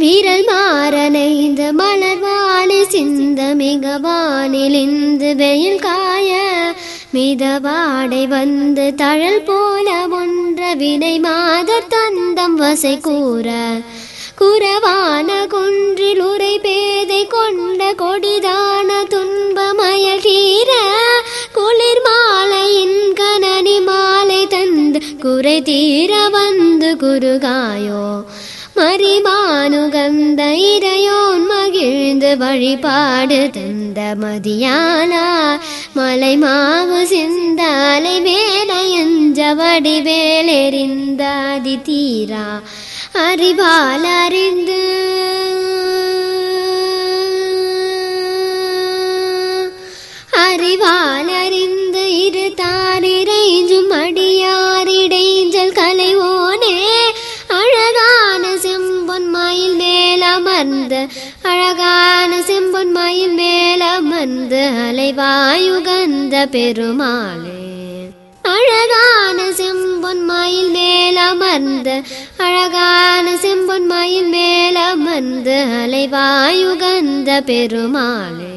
வீரல் மாறனைந்த மலர்வாணி சிந்த மிக வானிலிந்து வெயில் காய மிதவாடை வந்து தழல் போல ஒன்ற வினை மாத தந்தம் வசை கூற. குறவான குன்றில் உரை பேதை கொண்ட கொடிதான துன்பமயல் தீர குளிர் மாலையின் கனனி மாலை தந்து குறை தீர வந்து குருகாயோ. மறிமானுகந்த இறையோன் மகிழ்ந்து வழிபாடு தந்த மதியானா. மலை மாவு சிந்தாலை வேலையஞ்ச வடிவேலெறிந்தாதி தீரா அறிவால் அறிந்து அறிவால் அறிந்து இரு தாரிரை அழகான செம்பொன் மயில் மேலமர்ந்து அலைவாயுகந்த பெருமாளே. அழகான செம்பொன் மயில் மேலமர்ந்து அழகான செம்பொன் மயில் மேலமர்ந்து அலைவாயுகந்த பெருமாளே.